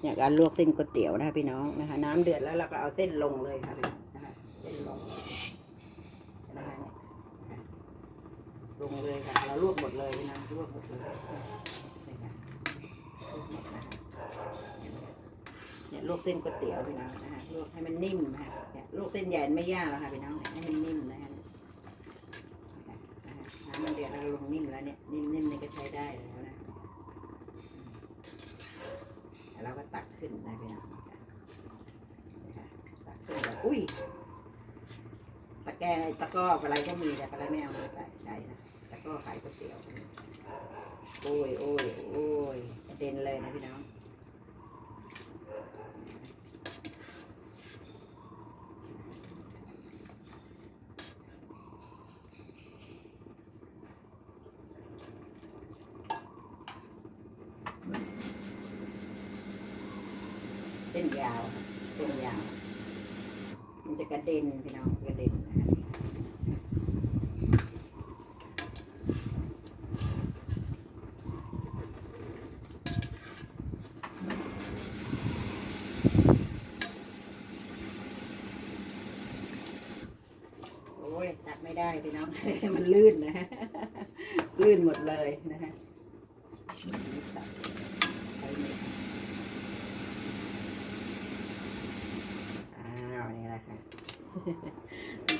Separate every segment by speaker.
Speaker 1: เนี่ยการลวกเส้นก๋วยเตี๋ยวนะคะพี่น้องนะคะ น้ำเดือดแล้วเราก็เอาเส้นลงเลยค่ะนะคะเส้นลงนะคะเลงเลยค่ะ เราลวกหมดเลยน้องลวกหมดเลยลวกเนี่ยลวกเส้นก๋วยเตี๋ยวพี่น้องนะคะลวกให้มันนิ่มนะคะเนี่ยลวกเส้นใหญ่ไม่ยากหรอกค่ะพี่น้องให้มันนิ่มนะคะนะคะน้ำมันเดือดแล้วลงนิ่มแล้วเนี่ยนิ่มๆนี่ก็ใช้ได้แล้วนะ แล้วเราก็ ตักขึ้นได้พี่น้องตักขึ้นแบบอุ้ยตะแกรงตะกร้ออะไรก็มีแต่อะไรไม่เอามาใส่ใช่นะตะกร้อขายก๋วยเตี๋ยวโอ้ยโอ้ยโอ้ยเด่นเลยนะพี่น้องเส้นยาวเส้นยาว มันจะกระเด็นพี่น้องกระเด็นนะคะโอ้ยตักไม่ได้พี่น้อง มันลื่นนะฮะ ลื่นหมดเลยนะฮะตักใช้มืออ้าวนี่แหละค่ะ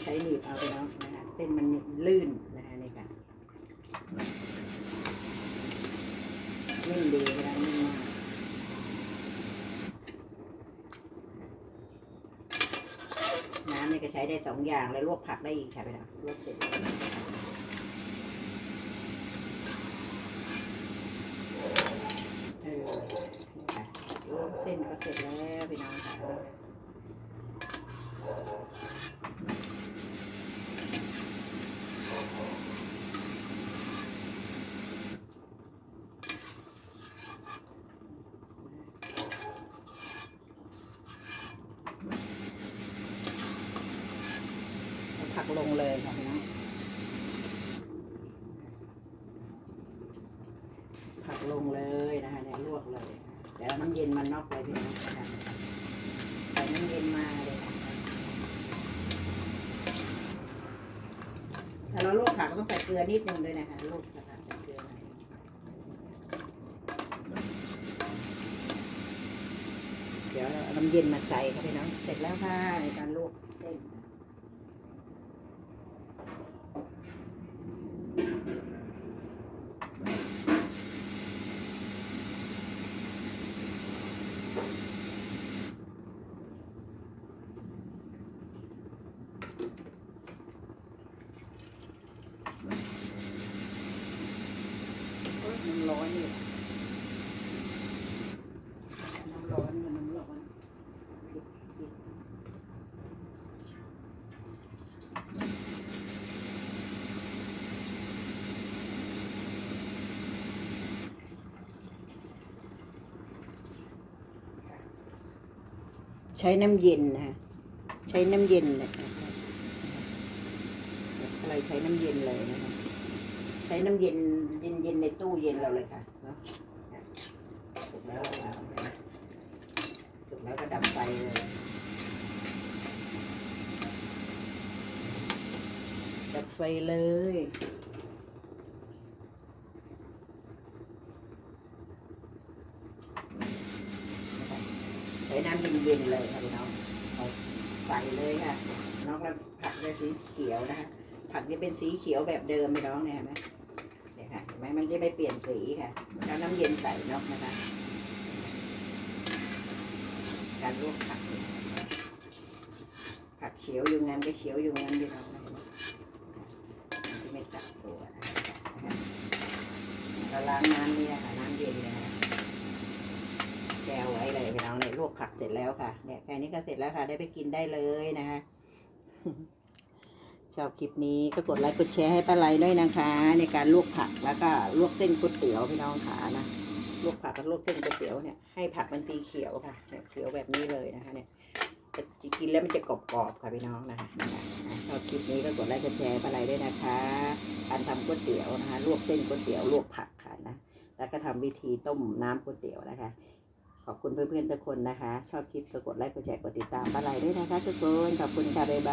Speaker 1: ใช้หนีบเอาไปแล้วนะคะเส้นมันลื่นนะคะในการนิ่งดีเวลานิ่งมากน้ำนี่ก็ใช้ได้สองอย่างแล้วลวกผักได้อีกใช่ไหมล่ะลวกเสร็จแล้วเออนี่ค่ะลวกเส้นก็เสร็จแล้วพี่น้องค่ะ เอาผัก ลงเลยค่ะพี่น้องผักลงเลยนะคะเนี่ยลวกเลย เดี๋ยวเอาน้ำเย็นมันนอกไปพี่น้องนะคะใส่น้ำเย็นมาเลยค่ะถ้าเราลวกผักก็ต้องใส่เกลือนิดนึงด้วยนะคะลวกผักใส่เกลือหน่อยเดี๋ยวเอาน้ำเย็นมาใส่ค่ะพี่น้องเสร็จแล้วค่ะในการลวกเส้ นโอ๊ยมันร้อนอยู่น้ำร้อนมันน้ำร้อนใช้น้ำเย็นนะใช้น้ำเย็นนะอะไรใช้น้ำเย็นเลยนะคะ ใช้น้ำเย็นเย็นเย็นในตู้เย็นเราเลยค่ะเนาะสุกแล้วเอาสุกแล้วก็ดับไฟเลยดับไฟเลยใช้น้ำเย็นๆเลยค่ะพี่น้องเอาใส่เลยค่ะน้องแล้วผักจะสีเขียวนะคะผักจะเป็นสีเขียวแบบเดิมพี่น้องเนี่ยเห็นไหม ค่ะเห็นไหมมันจะไม่เปลี่ยนสีค่ะแล้วน้ำเย็นใส่เนกนะคะการลวกผักผักเขียวอยู่งั้นก็เขียวอยู่งั้นพี่น้องนะเห็นไม่จับตัวนะคะเราล้างน้ำเนี่ยค่ะน้ำเย็นเลยนะแก้วไว้เลยพี่น้องเนี่ยลวกผักเสร็จแล้วค่ะเนี่ยแค่นี้ก็เสร็จแล้วค่ะ ได้ไปกินได้เลยนะคะ ชอบคลิปนี้ก็กดไลค์กดแชร์ให้ป้าไลด้วยนะคะ ในการลวกผักแล้วก็ลวกเส้นก๋วยเตี๋ยวพี่น้องขานะลวกผักกับลวกเส้นก๋วยเตี๋ยวเนี่ยให้ผักมันสีเขียวค่ะเนี่ยเขียวแบบนี้เลยนะคะเนี่ยจะกินแล้วมันจะกรอบๆค่ะพี่น้องนะคะชอบคลิปนี้ก็กดไลค์กดแชร์ป้าไลด้วยนะคะ การทำก๋วยเตี๋ยวนะคะลวกเส้นก๋วยเตี๋ยวลวกผักค่ะนะแล้วก็ทำวิธีต้มน้ำก๋วยเตี๋ยวนะคะ ขอบคุณเพื่อนๆทุกคนนะคะ ชอบคลิปก็กดไลค์กดแชร์กดติดตามอะไรด้วยนะคะทุกคนขอบคุณค่ะบ๊ายบาย